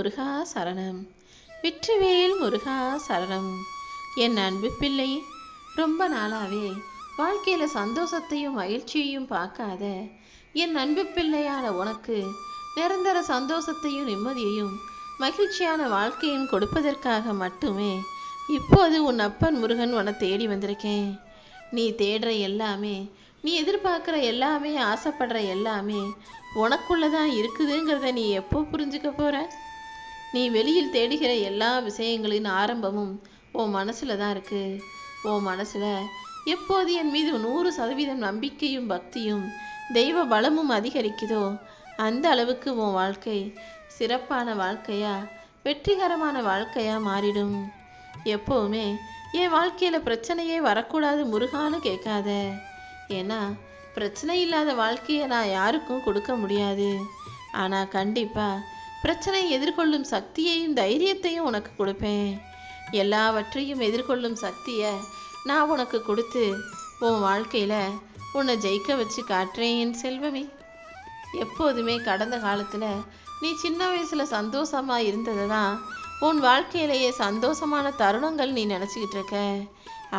முருகா சரணம். வெற்றிவேல் முருகா சரணம். என் அன்பு பிள்ளை ரொம்ப நாளாவே வாழ்க்கையில் சந்தோஷத்தையும் மகிழ்ச்சியையும் பார்க்காத என் அன்பு பிள்ளையான உனக்கு நிரந்தர சந்தோஷத்தையும் நிம்மதியையும் மகிழ்ச்சியான வாழ்க்கையும் கொடுப்பதற்காக மட்டுமே இப்போது உன் அப்பன் முருகன் உன தேடி வந்திருக்கேன். நீ தேடுற எல்லாமே நீ எதிர்பார்க்குற எல்லாமே ஆசைப்படுற எல்லாமே உனக்குள்ளே தான் இருக்குதுங்கிறத நீ எப்போ புரிஞ்சுக்க போகிற நீ வெளியில் தேடுகிற எல்லா விஷயங்களின் ஆரம்பமும் உன் மனசில் தான் இருக்குது உன் மனசில் எப்போது என் மீது நூறு சதவீதம் நம்பிக்கையும் பக்தியும் தெய்வ பலமும் அதிகரிக்குதோ அந்த அளவுக்கு உன் வாழ்க்கை சிறப்பான வாழ்க்கையா வெற்றிகரமான வாழ்க்கையா மாறிடும். எப்போவுமே என் வாழ்க்கையில் பிரச்சனையே வரக்கூடாது முருகான்னு கேட்காத. ஏன்னா பிரச்சனை இல்லாத வாழ்க்கையை நான் யாருக்கும் கொடுக்க முடியாது. ஆனால் கண்டிப்பாக பிரச்சனை எதிர்கொள்ளும் சக்தியையும் தைரியத்தையும் உனக்கு கொடுப்பேன். எல்லாவற்றையும் எதிர்கொள்ளும் சக்தியை நான் உனக்கு கொடுத்து உன் வாழ்க்கையில் உன்னை ஜெயிக்க வச்சு காட்டுறேன் என் செல்வமே. எப்போதுமே கடந்த காலத்தில் நீ சின்ன வயசில் சந்தோஷமாக இருந்ததை தான் உன் வாழ்க்கையிலேயே சந்தோஷமான தருணங்கள் நீ நினச்சிக்கிட்டு இருக்க.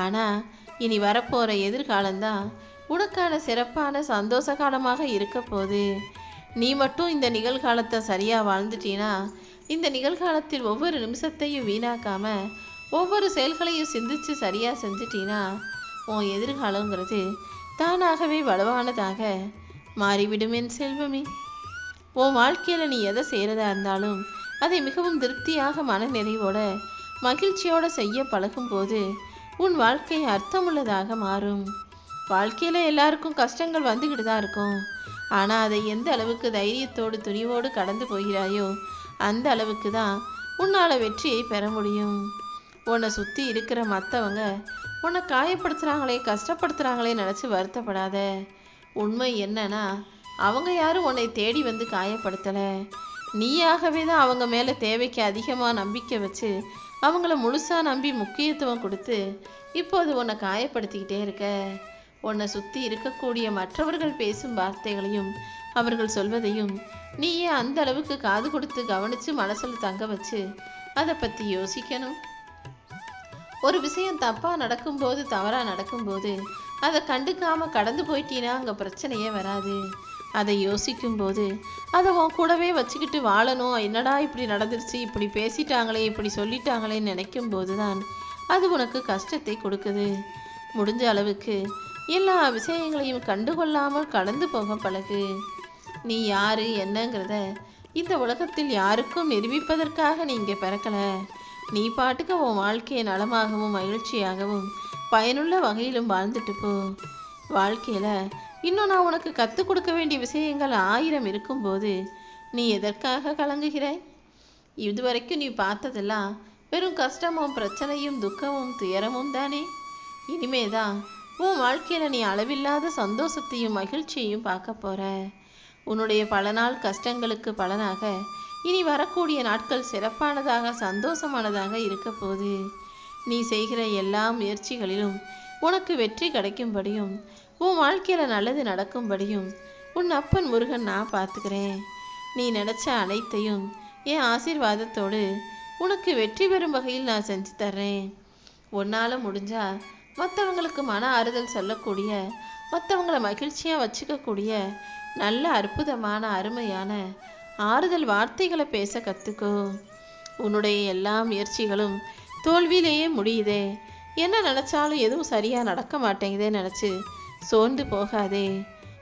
ஆனால் இனி வரப்போகிற எதிர்காலம்தான் உனக்கான சிறப்பான சந்தோஷ காலமாக இருக்க போகுது. நீ மட்டும் இந்த நிகழ்காலத்தை சரியாக வாழ்ந்துட்டீனா இந்த நிகழ்காலத்தில் ஒவ்வொரு நிமிஷத்தையும் வீணாக்காம ஒவ்வொரு செயல்களையும் சிந்திச்சு சரியாக செஞ்சிட்டீன்னா உன் எதிர்காலங்கிறது தானாகவே வலுவானதாக மாறிவிடும் என் செல்வமே. உன் வாழ்க்கையில் நீ எதை செய்கிறதா இருந்தாலும் அதை மிகவும் திருப்தியாக மன நிறைவோட மகிழ்ச்சியோட செய்ய பழகும்போது உன் வாழ்க்கை அர்த்தமுள்ளதாக மாறும். வாழ்க்கையில் எல்லாருக்கும் கஷ்டங்கள் வந்துக்கிட்டு தான் இருக்கும். ஆனால் அதை எந்த அளவுக்கு தைரியத்தோடு துணிவோடு கடந்து போகிறாயோ அந்த அளவுக்கு தான் உன்னால் வெற்றியை பெற முடியும். உன்னை சுற்றி இருக்கிற மற்றவங்க உன்னை காயப்படுத்துகிறாங்களே கஷ்டப்படுத்துகிறாங்களே நினச்சி வருத்தப்படாத. உண்மை என்னன்னா அவங்க யாரும் உன்னை தேடி வந்து காயப்படுத்தலை. நீயாகவே தான் அவங்க மேலே தேவைக்கு அதிகமாக நம்பிக்கை வச்சு அவங்கள முழுசாக நம்பி முக்கியத்துவம் கொடுத்து இப்போது உன்னை காயப்படுத்திக்கிட்டே இருக்க. உன்னை சுற்றி இருக்கக்கூடிய மற்றவர்கள் பேசும் வார்த்தைகளையும் அவர்கள் சொல்வதையும் நீயே அந்த அளவுக்கு காது கொடுத்து கவனித்து மனசில் தங்க வச்சு அதை பற்றி யோசிக்கணும். ஒரு விஷயம் தப்பாக நடக்கும்போது தவறாக நடக்கும்போது அதை கண்டுக்காம கடந்து போயிட்டீன்னா அங்கே பிரச்சனையே வராது. அதை யோசிக்கும்போது அதை உன் கூடவே வச்சுக்கிட்டு வாழணும். என்னடா இப்படி நடந்துருச்சு? இப்படி பேசிட்டாங்களே இப்படி சொல்லிட்டாங்களேன்னு நினைக்கும் போது தான் அது உனக்கு கஷ்டத்தை கொடுக்குது. முடிஞ்ச அளவுக்கு எல்லா விஷயங்களையும் கண்டுகொள்ளாமல் கடந்து போக பழகு. நீ யாரு என்னங்கிறத இந்த உலகத்தில் யாருக்கும் நிரூபிப்பதற்காக நீ இங்கே பிறக்கலை. நீ பாட்டுக்கு உன் வாழ்க்கையை நலமாகவும் மகிழ்ச்சியாகவும் பயனுள்ள வகையிலும் வாழ்ந்துட்டு போ. வாழ்க்கையில் இன்னும் நான் உனக்கு கற்றுக் கொடுக்க வேண்டிய விஷயங்கள் ஆயிரம் இருக்கும்போது நீ எதற்காக கலங்குகிறாய்? இதுவரைக்கும் நீ பார்த்ததெல்லாம் வெறும் கஷ்டமும் பிரச்சனையும் துக்கமும் துயரமும் தானே. இனிமேதான் உன் வாழ்க்கையில் நீ அளவில்லாத சந்தோஷத்தையும் மகிழ்ச்சியையும் பார்க்க போற. உன்னுடைய பல நாள் கஷ்டங்களுக்கு பலனாக இனி வரக்கூடிய நாட்கள் சிறப்பானதாக சந்தோஷமானதாக இருக்க போகுது. நீ செய்கிற எல்லா முயற்சிகளிலும் உனக்கு வெற்றி கிடைக்கும்படியும் உன் வாழ்க்கையில் நல்லது நடக்கும்படியும் உன் அப்பன் முருகன் நான் பார்த்துக்கிறேன். நீ நினச்ச அனைத்தையும் என் ஆசீர்வாதத்தோடு உனக்கு வெற்றி பெறும் வகையில் நான் செஞ்சு தர்றேன். உன்னால் முடிஞ்சா மற்றவங்களுக்கு மன ஆறுதல் சொல்லக்கூடிய மற்றவங்கள மகிழ்ச்சியாக வச்சுக்கக்கூடிய நல்ல அற்புதமான அருமையான ஆறுதல் வார்த்தைகளை பேச கற்றுக்கோ உன்னுடைய எல்லா முயற்சிகளும் தோல்வியிலேயே முடியுதே. என்ன நினச்சாலும் எதுவும் சரியாக நடக்க மாட்டேங்குதே நினச்சி சோர்ந்து போகாதே.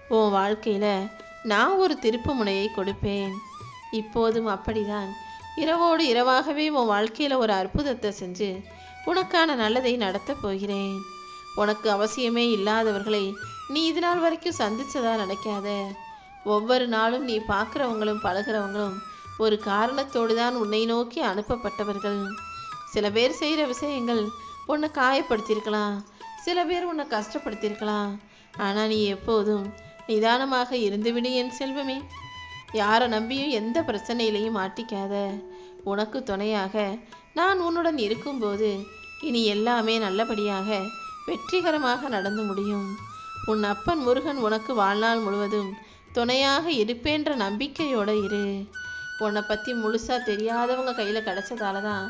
உன் வாழ்க்கையில் நான் ஒரு திருப்பு முனையை கொடுப்பேன். இப்போதும் அப்படிதான். இரவோடு இரவாகவே உன் வாழ்க்கையில் ஒரு அற்புதத்தை செஞ்சு உனக்கான நல்லதை நடத்தப் போகிறேன். உனக்கு அவசியமே இல்லாதவர்களை நீ இது நாள் வரைக்கும் சந்திச்சதா நினைக்காத. ஒவ்வொரு நாளும் நீ பார்க்குறவங்களும் பழகிறவங்களும் ஒரு காரணத்தோடு தான் உன்னை நோக்கி அனுப்பப்பட்டவர்கள். சில பேர் செய்கிற விஷயங்கள் உன்னை காயப்படுத்தியிருக்கலாம். சில பேர் உன்னை கஷ்டப்படுத்தியிருக்கலாம். ஆனால் நீ எப்போதும் நிதானமாக இருந்துவிடு என் செல்வமே. யாரை நம்பியும் எந்த பிரச்சனையிலையும் மாட்டிக்காத. உனக்கு துணையாக நான் உன்னுடன் இருக்கும்போது இனி எல்லாமே நல்லபடியாக வெற்றிகரமாக நடந்து முடியும். உன் அப்பன் முருகன் உனக்கு வாழ்நாள் முழுவதும் துணையாக இருப்பேன்ற நம்பிக்கையோடு இரு. உன்னை பற்றி முழுசாக தெரியாதவங்க கையில் கிடச்சதால தான்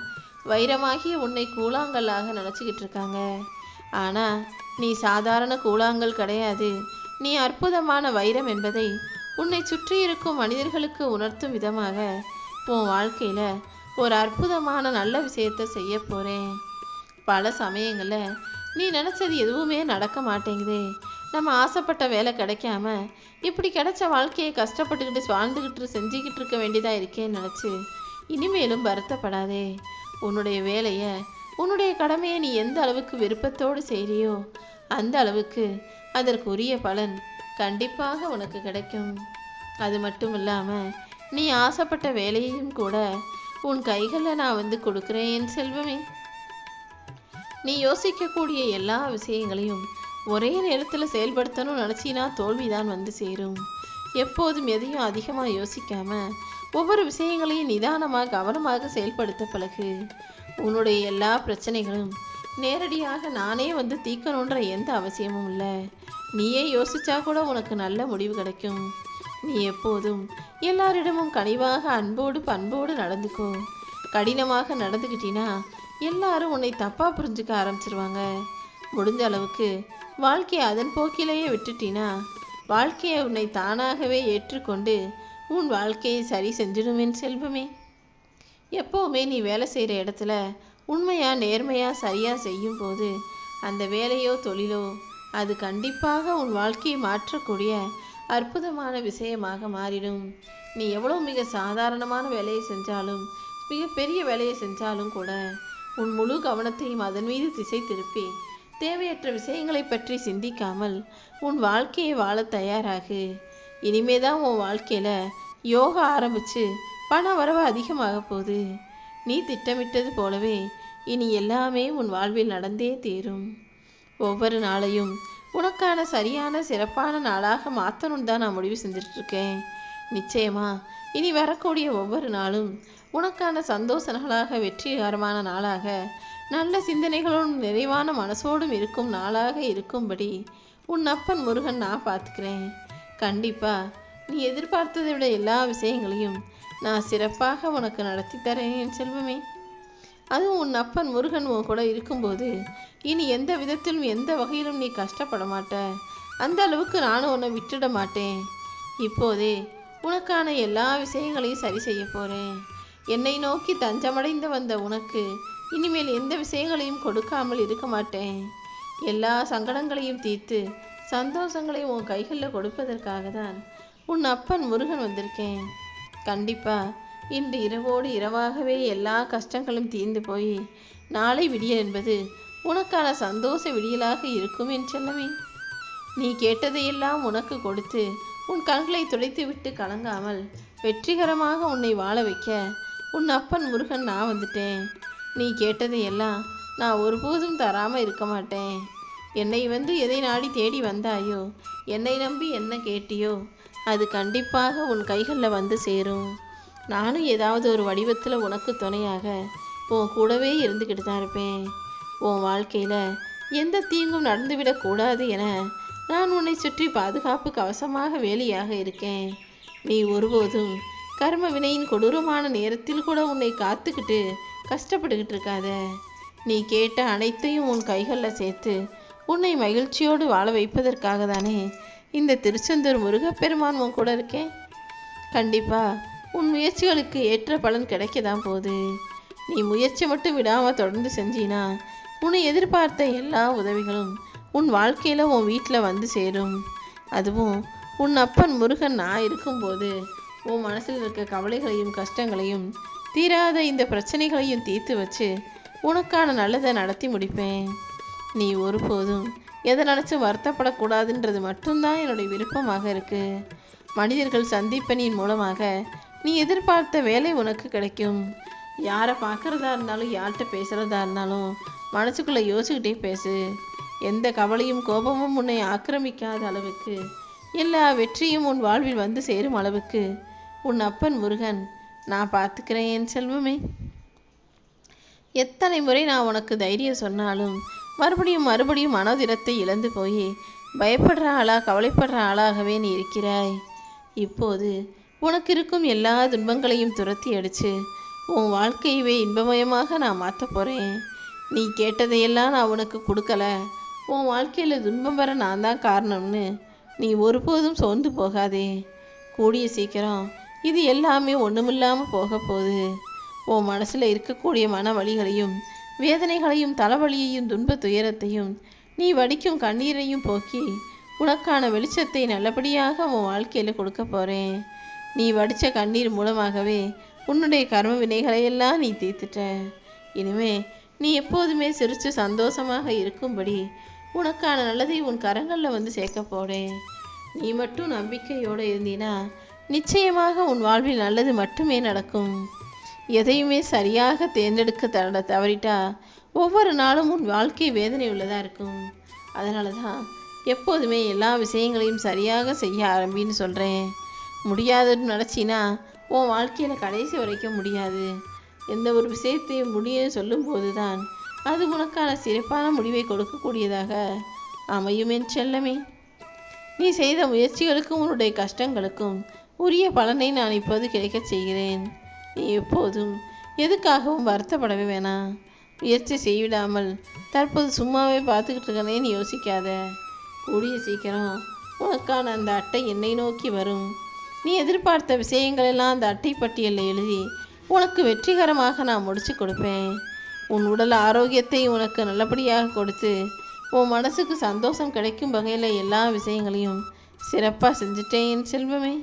வைரமாகிய உன்னை கூழாங்கல்லாக நினச்சிக்கிட்டு இருக்காங்க. ஆனால் நீ சாதாரண கூழாங்கல் கிடையாது. நீ அற்புதமான வைரம் என்பதை உன்னை சுற்றி இருக்கும் மனிதர்களுக்கு உணர்த்தும் விதமாக உன் வாழ்க்கையில் ஒரு அற்புதமான நல்ல விஷயத்தை செய்ய போகிறேன் பல சமயங்களில் நீ நினச்சது எதுவுமே நடக்க மாட்டேங்குதே. நம்ம ஆசைப்பட்ட வேலை கிடைக்காம இப்படி கிடைச்ச வாழ்க்கையை கஷ்டப்பட்டுக்கிட்டு வாழ்ந்துக்கிட்டு செஞ்சுக்கிட்டு இருக்க வேண்டியதாக இருக்கேன்னு நினச்சி இனிமேலும் வருத்தப்படாதே. உன்னுடைய வேலையை உன்னுடைய கடமையை நீ எந்த அளவுக்கு விருப்பத்தோடு செய்கிறியோ அந்த அளவுக்கு அதற்குரிய பலன் கண்டிப்பாக உனக்கு கிடைக்கும். அது மட்டும் இல்லாமல் நீ ஆசைப்பட்ட வேலையையும் கூட உன் கைகளில் நான் வந்து கொடுக்குறேன் என் செல்வமே. நீ யோசிக்கக்கூடிய எல்லா விஷயங்களையும் ஒரே நேரத்தில் செயல்படுத்தணும்னு நினச்சினா தோல்விதான் வந்து சேரும். எப்போதும் எதையும் அதிகமாக யோசிக்காம ஒவ்வொரு விஷயங்களையும் நிதானமாக கவனமாக செயல்படுத்த பழகு. உன்னுடைய எல்லா பிரச்சனைகளும் நேரடியாக நானே வந்து தீர்க்கணுன்ற எந்த அவசியமும் இல்லை. நீயே யோசிச்சா கூட உனக்கு நல்ல முடிவு கிடைக்கும். நீ எப்போதும் எல்லாரிடமும் கனிவாக அன்போடு பண்போடு நடந்துக்கோ. கடினமாக நடந்துக்கிட்டினா எல்லாரும் உன்னை தப்பாக புரிஞ்சுக்க ஆரம்பிச்சிருவாங்க. முடிஞ்ச அளவுக்கு வாழ்க்கையை அதன் போக்கிலேயே விட்டுட்டினா வாழ்க்கையை உன்னை தானாகவே ஏற்றுக்கொண்டு உன் வாழ்க்கையை சரி செஞ்சிடுமேன் செல்வமே. எப்போவுமே நீ வேலை செய்கிற இடத்துல உண்மையா நேர்மையா சரியா செய்யும் போது அந்த வேலையோ தொழிலோ அது கண்டிப்பாக உன் வாழ்க்கையை மாற்றக்கூடிய அற்புதமான விஷயமாக மாறிடும். நீ எவ்வளோ மிக சாதாரணமான வேலையை செஞ்சாலும் மிக பெரிய வேலையை செஞ்சாலும் கூட உன் முழு கவனத்தையும் அதன் மீது திசை திருப்பி தேவையற்ற விஷயங்களை பற்றி சிந்திக்காமல் உன் வாழ்க்கையை வாழ தயாராகு. இனிமே தான் உன் வாழ்க்கையில் யோகா ஆரம்பித்து பண வரவு அதிகமாக போகுது. நீ திட்டமிட்டது போலவே இனி எல்லாமே உன் வாழ்வில் நடந்தே தீரும். ஒவ்வொரு நாளையும் உனக்கான சரியான சிறப்பான நாளாக மாற்றணும் தான் நான் முடிவு செஞ்சுட்டு இருக்கேன் நிச்சயமா இனி வரக்கூடிய ஒவ்வொரு நாளும் உனக்கான சந்தோஷ நாளாக வெற்றிகரமான நாளாக நல்ல சிந்தனைகளோடும் நிறைவான மனசோடும் இருக்கும் நாளாக இருக்கும்படி உன் அப்பன் முருகன் நான் பார்த்துக்கிறேன். கண்டிப்பாக நீ எதிர்பார்த்ததை விட எல்லா விஷயங்களையும் நான் சிறப்பாக உனக்கு நடத்தி தரேன் என் செல்வமே. அதுவும் உன் அப்பன் முருகன் உன் கூட இருக்கும்போது இனி எந்த விதத்திலும் எந்த வகையிலும் நீ கஷ்டப்பட மாட்ட. அந்த அளவுக்கு நானும் உன்னை விட்டுட மாட்டேன். இப்போதே உனக்கான எல்லா விஷயங்களையும் சரி செய்ய போகிறேன் என்னை நோக்கி தஞ்சமடைந்து வந்த உனக்கு இனிமேல் எந்த விஷயங்களையும் கொடுக்காமல் இருக்க மாட்டேன். எல்லா சங்கடங்களையும் தீர்த்து சந்தோஷங்களையும் உன் கைகளில் கொடுப்பதற்காக தான் உன் அப்பன் முருகன் வந்திருக்கேன். கண்டிப்பாக இன்று இரவோடு இரவாகவே எல்லா கஷ்டங்களும் தீர்ந்து போய் நாளை விடிய என்பது உனக்கான சந்தோஷ விடியலாக இருக்கும் என் செல்லமே. நீ கேட்டதையெல்லாம் உனக்கு கொடுத்து உன் கண்களை துடைத்துவிட்டு கலங்காமல் வெற்றிகரமாக உன்னை வாழ வைக்க உன் அப்பன் முருகன் நான் வந்துட்டேன். நீ கேட்டதையெல்லாம் நான் ஒருபோதும் தராமல் இருக்க மாட்டேன். என்னை வந்து எதை நாடி தேடி வந்தாயோ என்னை நம்பி என்ன கேட்டியோ அது கண்டிப்பாக உன் கைகளில் வந்து சேரும். நானும் ஏதாவது ஒரு வடிவத்தில் உனக்கு துணையாக உன் கூடவே இருந்துக்கிட்டு தான் இருப்பேன். உன் வாழ்க்கையில் எந்த தீங்கும் நடந்துவிடக்கூடாது என நான் உன்னை சுற்றி பாதுகாப்பு கவசமாக வேலியாக இருக்கேன். நீ ஒருபோதும் கர்ம வினையின் கொடூரமான நேரத்தில் கூட உன்னை காத்துக்கிட்டு கஷ்டப்பட்டுக்கிட்டு இருக்காத. நீ கேட்ட அனைத்தையும் உன் கைகளில் சேர்த்து உன்னை மகிழ்ச்சியோடு வாழ வைப்பதற்காக தானே இந்த திருச்செந்தூர் முருகப்பெருமான் உன் கூட இருக்கேன். கண்டிப்பாக உன் முயற்சிகளுக்கு ஏற்ற பலன் கிடைக்க தான் போகுது. நீ முயற்சி மட்டும் விடாமல் தொடர்ந்து செஞ்சினா உன்னை எதிர்பார்த்த எல்லா உதவிகளும் உன் வாழ்க்கையில் உன் வீட்டில் வந்து சேரும். அதுவும் உன் அப்பன் முருகன் நான் இருக்கும்போது உன் மனசில் இருக்க கவலைகளையும் கஷ்டங்களையும் தீராத இந்த பிரச்சனைகளையும் தீர்த்து வச்சு உனக்கான நல்லதை நடத்தி முடிப்பேன். நீ ஒருபோதும் எதை நினச்சி வருத்தப்படக்கூடாதுன்றது மட்டும்தான் என்னுடைய விருப்பமாக இருக்குது மனிதர்கள் சந்திப்பனின் மூலமாக நீ எதிர்பார்த்த வேலை உனக்கு கிடைக்கும். யாரை பார்க்குறதா இருந்தாலும் யார்கிட்ட பேசுகிறதா இருந்தாலும் மனசுக்குள்ளே யோசிக்கிட்டே பேசு. எந்த கவலையும் கோபமும் உன்னை ஆக்கிரமிக்காத அளவுக்கு. எல்லா வெற்றியும் உன் வாழ்வில் வந்து சேரும் அளவுக்கு. உன் அப்பன் முருகன் நான் பார்த்துக்கிறேன் என் செல்வமே. எத்தனை முறை நான் உனக்கு தைரியம் சொன்னாலும் மறுபடியும் மறுபடியும் மனோதிரத்தை இழந்து போய் பயப்படுற ஆளா கவலைப்படுற ஆளாகவே நீ இருக்கிறாய். இப்போது உனக்கு இருக்கும் எல்லா துன்பங்களையும் துரத்தி அடிச்சு உன் வாழ்க்கையவே இன்பமயமாக நான் மாற்ற போகிறேன் நீ கேட்டதையெல்லாம் நான் உனக்கு கொடுக்கல. உன் வாழ்க்கையில் துன்பம் வர நான் தான் காரணம்னு நீ ஒருபோதும் சோர்ந்து போகாதே. கூடிய சீக்கிரம் இது எல்லாமே ஒன்றுமில்லாமல் போக போகுது. உன் மனசில் இருக்கக்கூடிய மன வலிகளையும் வேதனைகளையும் தலைவலியையும் துன்ப துயரத்தையும் நீ வடிக்கும் கண்ணீரையும் போக்கி உனக்கான வெளிச்சத்தை நல்லபடியாக உன் வாழ்க்கையில் கொடுக்க போகிறேன் நீ வடித்த கண்ணீர் மூலமாகவே உன்னுடைய கர்ம வினைகளையெல்லாம் நீ தீர்த்துட்ட. இனிமே நீ எப்போதுமே சிரித்து சந்தோஷமாக இருக்கும்படி உனக்கான நல்லதை உன் கரங்களில் வந்து சேர்க்க போறேன் நீ மட்டும் நம்பிக்கையோடு இருந்தீனா நிச்சயமாக உன் வாழ்வில் நல்லது மட்டுமே நடக்கும். எதையுமே சரியாக தேர்ந்தெடுக்க தட தவறிட்டா ஒவ்வொரு நாளும் உன் வாழ்க்கை வேதனை உள்ளதாக இருக்கும். அதனால தான் எப்போதுமே எல்லா விஷயங்களையும் சரியாக செய்ய ஆரம்பின்னு சொல்கிறேன் முடியாதுன்னு நினச்சினா உன் வாழ்க்கையில் கடைசி வரைக்கும் முடியாது. எந்த ஒரு விஷயத்தையும் முடியும்னு சொல்லும்போது தான் அது உனக்கான சிறப்பான முடிவை கொடுக்கக்கூடியதாக அமையும் என் செல்லமே. நீ செய்த முயற்சிகளுக்கும் உன்னுடைய கஷ்டங்களுக்கும் உரிய பலனை நான் இப்போது கிடைக்கச் செய்கிறேன். நீ எப்போதும் எதுக்காகவும் வருத்தப்படவே வேணாம். முயற்சி செய்விடாமல் தற்போது சும்மாவே பார்த்துக்கிட்டு இருக்கனேன்னு யோசிக்காத. கூடிய சீக்கிரம் உனக்கான அந்த அட்டை என்னை நோக்கி வரும். நீ எதிர்பார்த்த விஷயங்களெல்லாம் அந்த அட்டை பட்டியலில் எழுதி உனக்கு வெற்றிகரமாக நான் முடிச்சு கொடுப்பேன். உன் உடல் ஆரோக்கியத்தை உனக்கு நல்லபடியாக கொடுத்து உன் மனசுக்கு சந்தோஷம் கிடைக்கும் வகையில் எல்லா விஷயங்களையும் சிறப்பாக செஞ்சுட்டேன் செல்வமே.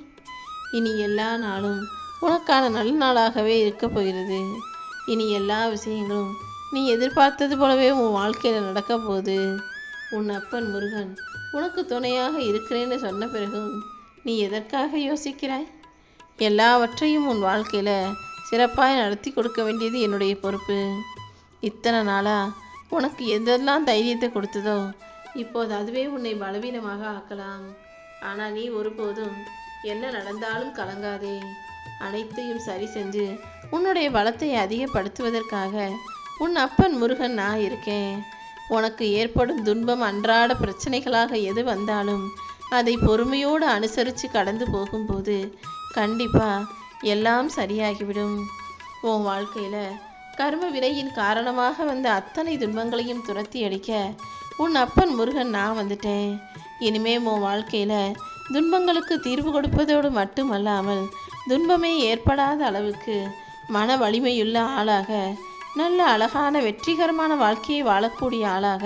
இனி எல்லா நாளும் உனக்கான நல்ல நாளாகவே இருக்க போகிறது. இனி எல்லா விஷயங்களும் நீ எதிர்பார்த்தது போலவே உன் வாழ்க்கையில் நடக்க போகுது. உன் அப்பன் முருகன் உனக்கு துணையாக இருக்கிறேன்னு சொன்ன பிறகும் நீ எதற்காக யோசிக்கிறாய்? எல்லாவற்றையும் உன் வாழ்க்கையில் சிறப்பாக நடத்தி கொடுக்க வேண்டியது என்னுடைய பொறுப்பு. இத்தனை நாளா உனக்கு எதெல்லாம் தைரியத்தை கொடுத்ததோ இப்போது அதுவே உன்னை பலவீனமாக ஆக்கலாம். ஆனால் நீ ஒருபோதும் என்ன நடந்தாலும் கலங்காதே. அனைத்தையும் சரி செஞ்சு உன்னுடைய பலத்தை அதிகப்படுத்துவதற்காக உன் அப்பன் முருகன் நான் இருக்கேன். உனக்கு ஏற்படும் துன்பம் அன்றாட பிரச்சனைகளாக எது வந்தாலும் அதை பொறுமையோடு அனுசரித்து கடந்து போகும்போது கண்டிப்பாக எல்லாம் சரியாகிவிடும். உன் வாழ்க்கையில் கர்ம வினையின் காரணமாக வந்த அத்தனை துன்பங்களையும் துரத்தி அடிக்க உன் அப்பன் முருகன் நான் வந்துட்டேன். இனிமே உன் வாழ்க்கையில் துன்பங்களுக்கு தீர்வு கொடுப்பதோடு மட்டுமல்லாமல் துன்பமே ஏற்படாத அளவுக்கு மன வலிமையுள்ள ஆளாக நல்ல அழகான வெற்றிகரமான வாழ்க்கையை வாழக்கூடிய ஆளாக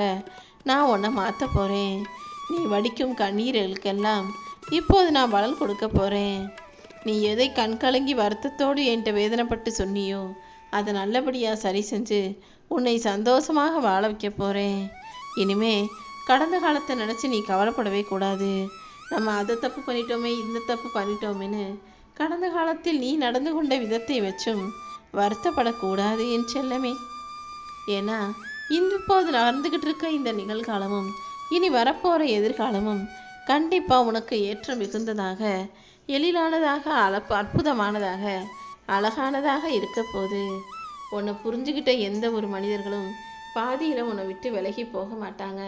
நான் உன்னை மாற்ற போகிறேன் நீ வடிக்கும் கண்ணீர்களுக்கெல்லாம் இப்போது நான் பலன் கொடுக்க போகிறேன் நீ எதை கண்கலங்கி வருத்தத்தோடு என்கிட்ட வேதனைப்பட்டு சொன்னியோ அதை நல்லபடியாக சரி செஞ்சு உன்னை சந்தோஷமாக வாழ வைக்க போகிறேன் இனிமே கடந்த காலத்தை நினச்சி நீ கவலைப்படவே கூடாது. நம்ம அதை தப்பு பண்ணிட்டோமே இந்த தப்பு பண்ணிட்டோமேன்னு கடந்த காலத்தில் நீ நடந்து கொண்ட விதத்தை வச்சும் வருத்தப்படக்கூடாது என் செல்லமே. ஏன்னா இந்த இப்போது நடந்துக்கிட்டு இருக்க இந்த நிகழ்காலமும் இனி வரப்போகிற எதிர்காலமும் கண்டிப்பாக உனக்கு ஏற்றம் மிகுந்ததாக எழிலானதாக அளப்பு அற்புதமானதாக அழகானதாக இருக்க போது உன்னை புரிஞ்சுக்கிட்ட எந்த ஒரு மனிதர்களும் பாதியில் உன்னை விட்டு விலகி போக மாட்டாங்க.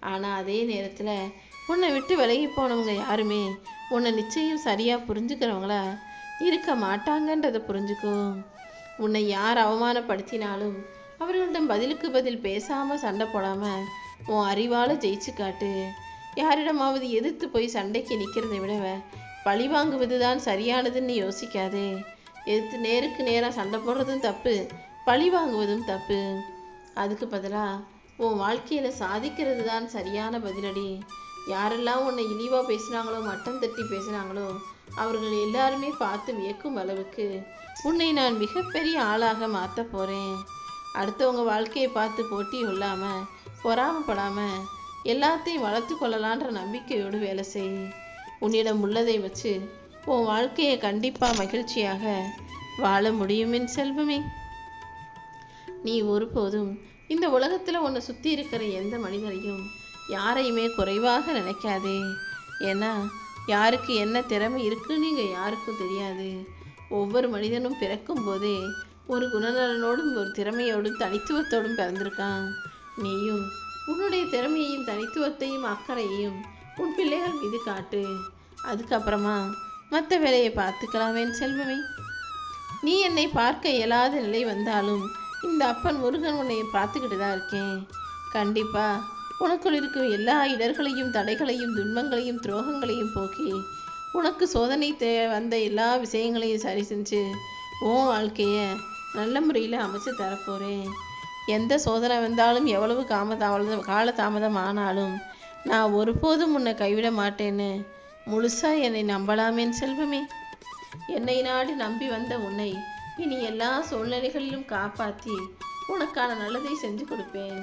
ஆனால் அதே நேரத்தில் உன்னை விட்டு விலகி போனவங்க யாருமே உன்னை நிச்சயம் சரியாக புரிஞ்சுக்கிறவங்களா இருக்க மாட்டாங்கன்றதை புரிஞ்சுக்கும் உன்னை யார் அவமானப்படுத்தினாலும் அவர்களிடம் பதிலுக்கு பதில் பேசாமல் சண்டை போடாமல் உன் அறிவால் ஜெயிச்சு காட்டு யாரிடமாவது எதிர்த்து போய் சண்டைக்கு நிற்கிறதை விடவ பழி வாங்குவது தான் சரியானதுன்னு யோசிக்காதே. எதிர்த்து நேருக்கு நேராக சண்டை போடுறதும் தப்பு பழி வாங்குவதும் தப்பு. அதுக்கு பதிலாக உன் வாழ்க்கையில் சாதிக்கிறது தான் சரியான பதிலடி. யாரெல்லாம் உன்னை இழிவாக பேசுனாங்களோ மட்டம் தட்டி பேசுனாங்களோ அவர்கள் எல்லாருமே பார்த்து வியக்கும் அளவுக்கு உன்னை நான் மிகப்பெரிய ஆளாக மாற்ற போகிறேன் அடுத்தவங்க வாழ்க்கையை பார்த்து போட்டி கொள்ளாமல் பொறாமப்படாமல் எல்லாத்தையும் வளர்த்து கொள்ளலான்ற நம்பிக்கையோடு வேலை செய். உன்னிடம் உள்ளதை வச்சு உன் வாழ்க்கையை கண்டிப்பாக மகிழ்ச்சியாக வாழ முடியும் என் செல்வமே. நீ ஒருபோதும் இந்த உலகத்தில் உன்னை சுற்றி இருக்கிற எந்த மனிதரையும் யாரையுமே குறைவாக நினைக்காதே. ஏன்னா யாருக்கு என்ன திறமை இருக்குன்னு இங்கே யாருக்கும் தெரியாது. ஒவ்வொரு மனிதனும் பிறக்கும் போதே ஒரு குணநலனோடும் ஒரு திறமையோடும் தனித்துவத்தோடும் பிறந்திருக்கான். நீயும் உன்னுடைய திறமையையும் தனித்துவத்தையும் அக்கறையையும் உன் பிள்ளைகள் மீது காட்டு. அதுக்கப்புறமா மற்ற வேலையை பார்த்துக்கலாமேன் செல்வமே. நீ என்னை பார்க்க இயலாத நிலை வந்தாலும் இந்த அப்பன் முருகன் உன்னை பார்த்துக்கிட்டு தான் இருக்கேன். கண்டிப்பாக உனக்குள் இருக்கும் எல்லா இடர்களையும் தடைகளையும் துன்பங்களையும் துரோகங்களையும் போக்கி உனக்கு சோதனை தே வந்த எல்லா விஷயங்களையும் சரி செஞ்சு உன் வாழ்க்கையை நல்ல முறையில் அமைச்சு தரப்போகிறேன் எந்த சோதனை வந்தாலும் எவ்வளவு காம தாமதம் கால தாமதம் ஆனாலும் நான் ஒருபோதும் உன்னை கைவிட மாட்டேன்னு முழுசா என்னை நம்பலாமேன் செல்வமே. என்னை நாடி நம்பி வந்த உன்னை இனி எல்லா சூழ்நிலைகளிலும் காப்பாற்றி உனக்கான நல்லதை செஞ்சு கொடுப்பேன்.